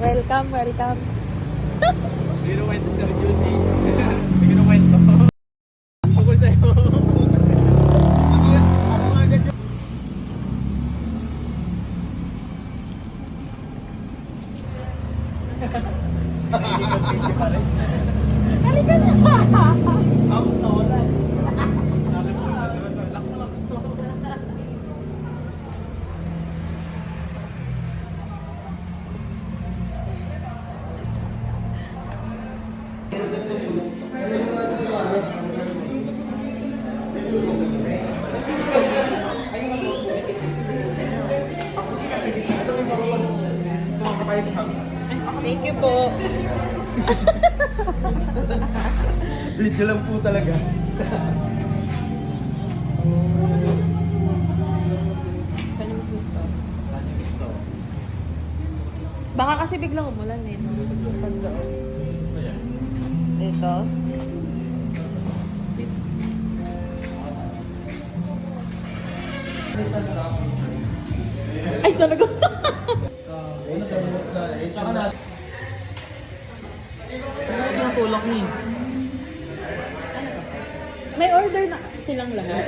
Welcome, welcome. Hindi na kwento Sir Junis. Thank you po. Video lang po talaga. Saan mas gusto? Baka kasi biglang umulan eh. Pag doon. Ito. Ay, talaga. Saka na. Ano tulak niya? May order na silang lahat.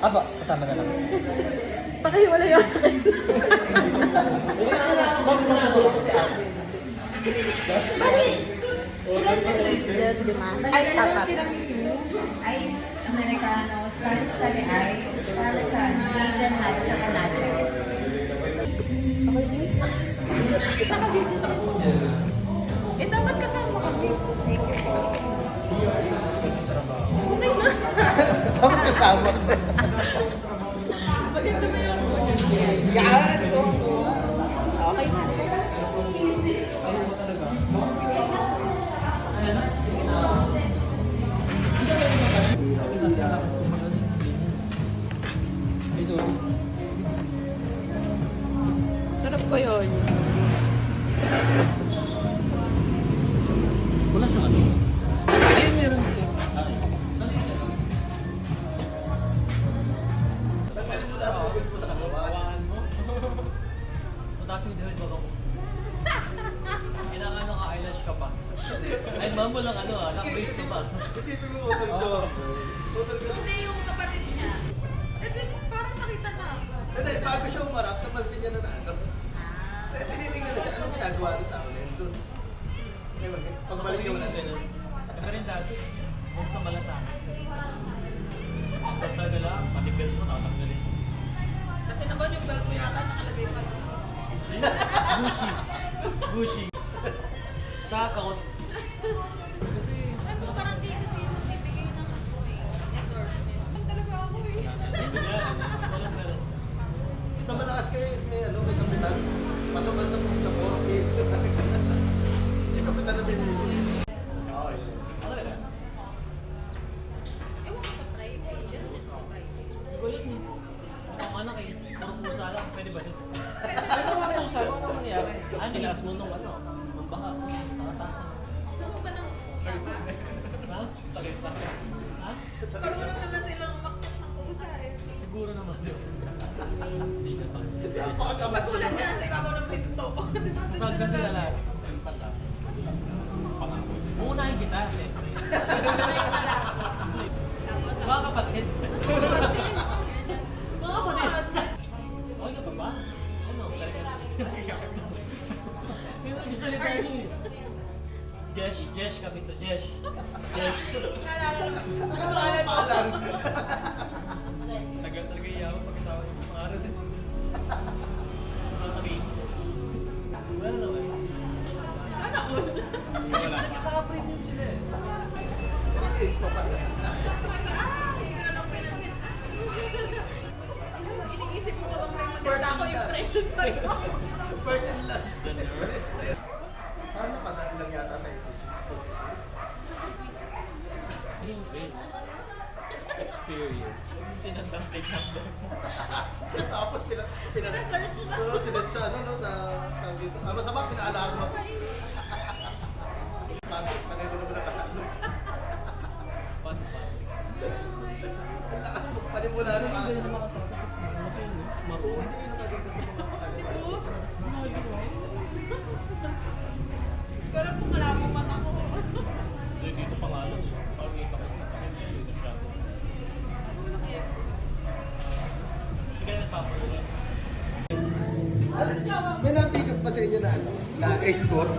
Aba, kasama na lang. Pakiwala yun. Ilan na days din, di ba? Ay, apat. Ice Americano, Spanish Chili Ice, Parmesan, Vegan Hot, Tsaka Nacho. Eh, dapat kasama kami. Bakit kasama ka? Wala siyang ano. Ayun, meron ko. Matasin din mo ako. Kailangan ka eyelash ka pa. Ay, ma'am mo lang ano ah, naka-base ka pa. Isipin mo utol ko. Hindi yung Pagbalik niya wala din. Ito rin dati, kung sa malasakit. Ang talaga lang, pati belt mo, nakatanggalin mo. Kasi naman yung belt mo yata nakalagay pa. Gucci. Gucci. Kakaots. Ano nga pusa? Ano ang nangyari? Ah, tinaas mo nung ano, nung baka, nakataas na. Gusto mo ba ng pusa? Ha? Sakit sa Ha? Marunong naman silang umaktak ng pusa eh. Siguro naman yun. Hindi ka pa. Napakatamad ko Nagulat ka sa ibabaw ng pinto. Saan ka sila lahat? Yung nagsalita niyo eh. Jesh, Jesh kami to, Jesh. Jesh. Akala ko pa lang. Tagal talaga iyaw pagkasama sa mga araw din. Mga kag-iibig sa'yo. Wala naman. sana all. Wala. Nakaka-premium sila eh. Ito pala. Ko. Iniisip mo ba bang may maganda ako impression yun? Person last. Parang napadaan lang yata sa pain. Experience. Mo. Tapos pina pina Pina-search na. Oo, sinad sa ano no sa dito. Ah, masama pinaalarma pa. Bakit panay mo naman? Ang lakas mo aso. na makatakas Inyo na ano? Na escort?